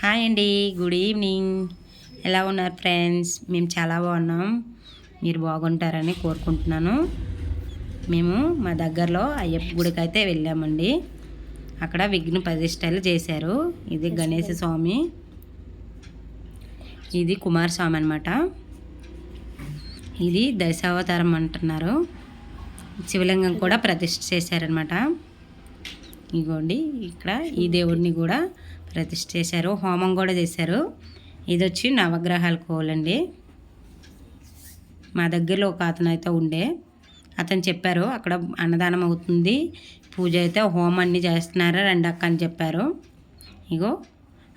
Hi అండి good evening ఎలా ఉన్నారు ఫ్రెండ్స్ మేము చాలా బాగున్నాం. మీరు బాగుంటారని కోరుకుంటున్నాను. మేము మా దగ్గరలో అయ్యప్ప గుడికి అయితే వెళ్ళామండి. అక్కడ విఘ్న ప్రతిష్టలు చేశారు. ఇది గణేశ స్వామి. ఇది కుమారస్వామి అనమాట ఇది దశావతారం అంటున్నారు. శివలింగం కూడా ప్రతిష్ఠ చేశారనమాట ఇగోండి ఇక్కడ ఈ దేవుడిని కూడా ప్రతిష్ఠ చేశారు హోమం కూడా చేశారు. ఇది వచ్చి నవగ్రహాల కోలండి మా దగ్గరలో ఒక అతను అయితే ఉండే. అతను చెప్పారు అక్కడ అన్నదానం అవుతుంది పూజ అయితే హోమం అన్నీ చేస్తున్నారా రెండు అక్క అని చెప్పారు. ఇగో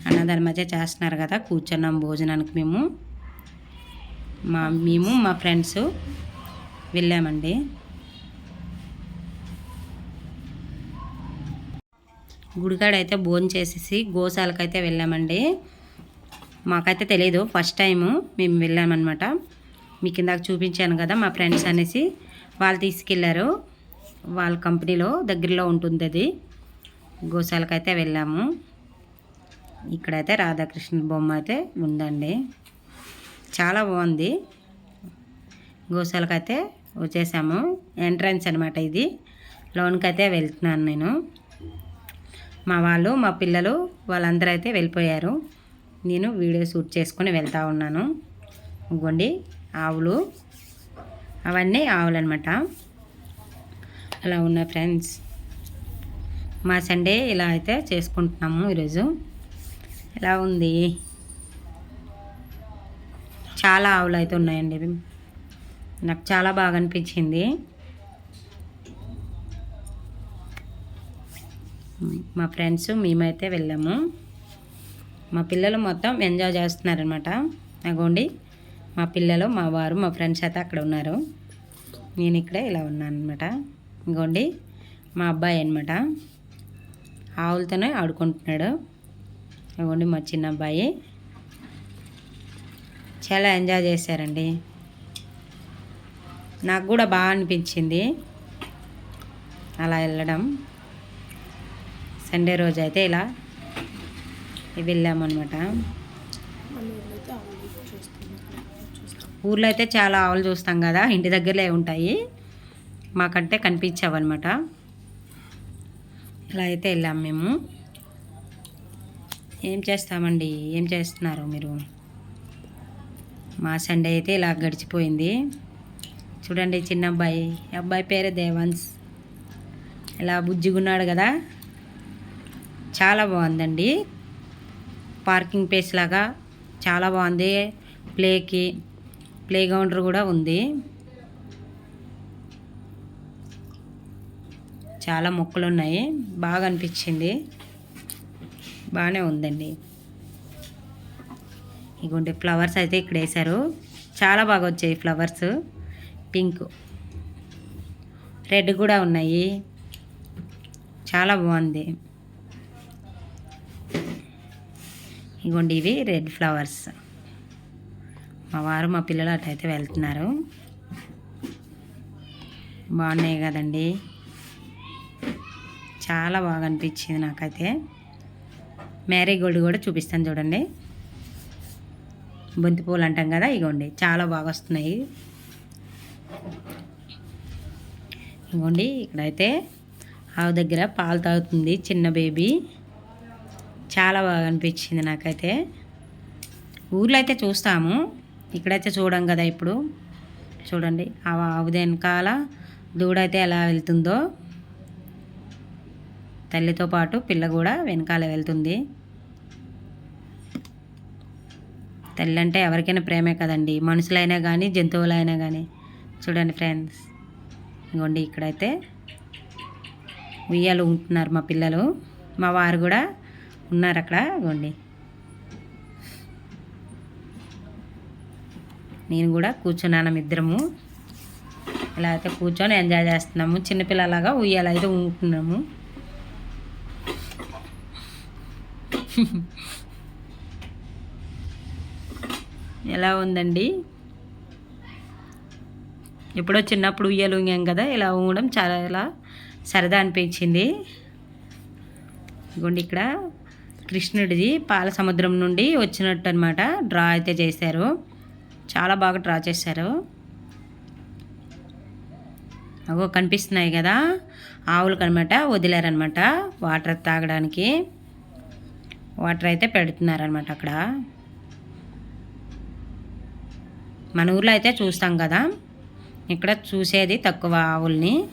అన్నదానం అయితే చేస్తున్నారు కదా కూర్చున్నాం భోజనానికి మేము. మా మేము మా ఫ్రెండ్స్ వెళ్ళామండి. గుడికాడ అయితే భోజనం చేసేసి గోశాలకైతే వెళ్ళామండి. మాకైతే తెలియదు ఫస్ట్ టైము మేము వెళ్ళామన్నమాట. మీకు ఇందాక చూపించాను కదా మా ఫ్రెండ్స్ అనేసి. వాళ్ళు తీసుకెళ్ళారు వాళ్ళ కంపెనీలో దగ్గరలో ఉంటుంది అది. గోశాలకైతే వెళ్ళాము. ఇక్కడైతే రాధాకృష్ణ బొమ్మ అయితే ఉందండి. చాలా బాగుంది. గోశాలకైతే వచ్చేసాము. ఎంట్రన్స్ అనమాట ఇది. లోన్కి అయితే వెళ్తున్నాను నేను. మా వాళ్ళు మా పిల్లలు వాళ్ళందరూ అయితే వెళ్ళిపోయారు. నేను వీడియో షూట్ చేసుకొని వెళ్తూ ఉన్నాను. ఇవ్వండి ఆవులు. అవన్నీ ఆవులు అనమాట అలా ఉన్నాయి ఫ్రెండ్స్. మా సండే ఇలా అయితే చేసుకుంటున్నాము ఈరోజు. ఎలా ఉంది? చాలా ఆవులు అయితే ఉన్నాయండి. నాకు చాలా బాగా అనిపించింది. మా ఫ్రెండ్స్ మేమైతే వెళ్ళాము. మా పిల్లలు మొత్తం ఎంజాయ్ చేస్తున్నారనమాట అగోండి మా పిల్లలు మా వారు మా ఫ్రెండ్స్ అయితే అక్కడ ఉన్నారు. నేను ఇక్కడే ఇలా ఉన్నాను అనమాట ఇంకోండి మా అబ్బాయి అనమాట ఆవులతోనే ఆడుకుంటున్నాడు. ఇవ్వండి మా చిన్న అబ్బాయి. చాలా ఎంజాయ్ చేశారండి. నాకు కూడా బాగా అనిపించింది. అలా వెళ్ళడం. సండే రోజు అయితే ఇలా వెళ్ళామన్నమాట. ఊర్లో అయితే చాలా ఆవులు చూస్తాం కదా ఇంటి దగ్గరలే ఉంటాయి. మాకంటే కనిపించావన్నమాట. ఇలా అయితే వెళ్ళాం మేము. ఏం చేస్తామండి? ఏం చేస్తున్నారు మీరు? మా సండే అయితే ఇలా గడిచిపోయింది. చూడండి చిన్న అబ్బాయి అబ్బాయి పేరే దేవాన్స్. ఇలా బుజ్జిగున్నాడు కదా. చాలా బాగుందండి. పార్కింగ్ ప్లేస్ లాగా చాలా బాగుంది. ప్లేకి ప్లే గ్రౌండ్ కూడా ఉంది. చాలా మొక్కలు ఉన్నాయి. బాగా అనిపించింది. బాగానే ఉందండి. ఇగుండే ఫ్లవర్స్ అయితే ఇక్కడ వేశారు. చాలా బాగా వచ్చాయి ఫ్లవర్స్. పింక్ రెడ్ కూడా ఉన్నాయి. చాలా బాగుంది. ఇగోండి ఇవి రెడ్ ఫ్లవర్స్. మా వారు మా పిల్లలు అటైతే వెళ్తున్నారు. బాగున్నాయి కదండి. చాలా బాగా అనిపించింది నాకైతే. మ్యారీ గోల్డ్ కూడా చూపిస్తాను చూడండి. బంతిపూలు అంటాం కదా ఇగోండి. చాలా బాగా వస్తున్నాయి. ఇగోండి ఇక్కడైతే ఆవు దగ్గర పాలు తాగుతుంది చిన్న బేబీ చాలా బాగా అనిపించింది నాకైతే. ఊర్లో అయితే చూస్తాము. ఇక్కడైతే చూడం కదా ఇప్పుడు. చూడండి ఆ ఆవు వెనకాల దూడైతే ఎలా వెళ్తుందో. తల్లితో పాటు పిల్ల కూడా వెనకాల వెళ్తుంది. తల్లి అంటే ఎవరికైనా ప్రేమే కదండి. మనుషులైనా కానీ జంతువులైనా కానీ చూడండి ఫ్రెండ్స్ ఇగోండి ఇక్కడైతే. ఉయ్యాలు ఉంటున్నారు మా పిల్లలు. మా వారు కూడా ఉన్నారు అక్కడ గోండి నేను కూడా కూర్చున్నాను ఇద్దరము. ఇలా అయితే కూర్చొని ఎంజాయ్ చేస్తున్నాము. చిన్నపిల్లలాగా ఉయ్యాల అయితే ఉంటున్నాము ఎలా ఉందండి? ఎప్పుడో చిన్నప్పుడు ఉయ్యాలు ఉంగాం కదా? ఇలా ఊగడం చాలా సరదా అనిపించింది. ఇగోండి ఇక్కడ. కృష్ణుడిది పాల సముద్రం నుండి వచ్చినట్టు అనమాట డ్రా అయితే చేశారు. చాలా బాగా డ్రా చేశారు. అగో కనిపిస్తున్నాయి కదా. ఆవులకు అనమాట వదిలారనమాట వాటర్ తాగడానికి. వాటర్ అయితే పెడుతున్నారనమాట అక్కడ. మన ఊర్లో అయితే చూస్తాం కదా. ఇక్కడ చూసేది తక్కువ ఆవుల్ని.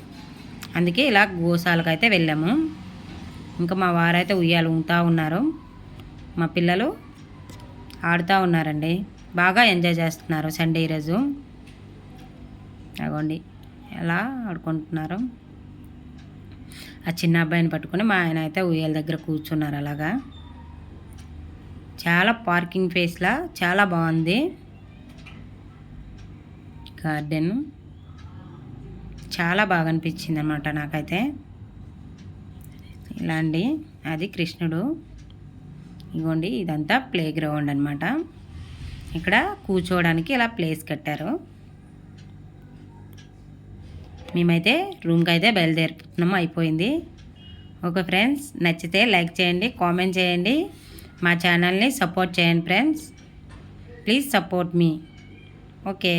అందుకే ఇలా గోశాలకు అయితే వెళ్ళాము. ఇంకా మా వారైతే ఉయ్యాలు ఉంటా ఉన్నారు. మా పిల్లలు ఆడుతూ ఉన్నారండి. బాగా ఎంజాయ్ చేస్తున్నారు సండే ఈరోజు. అగోండి ఎలా ఆడుకుంటున్నారు? ఆ చిన్న అబ్బాయిని పట్టుకొని మా ఆయన అయితే ఉయ్యాల దగ్గర కూర్చున్నారు అలాగా. చాలా పార్కింగ్ ప్లేస్లా చాలా బాగుంది. గార్డెన్. చాలా బాగా అనిపించింది అనమాట నాకైతే. ఇలా అండి అది కృష్ణుడు. ఇగోండి ఇదంతా ప్లే గ్రౌండ్ అనమాట ఇక్కడ కూర్చోవడానికి ఇలా ప్లేస్ కట్టారు. మేమైతే రూమ్కి అయితే బయలుదేరుతున్నాము అయిపోయింది. ఓకే ఫ్రెండ్స్ నచ్చితే లైక్ చేయండి కామెంట్ చేయండి. మా ఛానల్ని సపోర్ట్ చేయండి ఫ్రెండ్స్. ప్లీజ్ సపోర్ట్ మీ. ఓకే.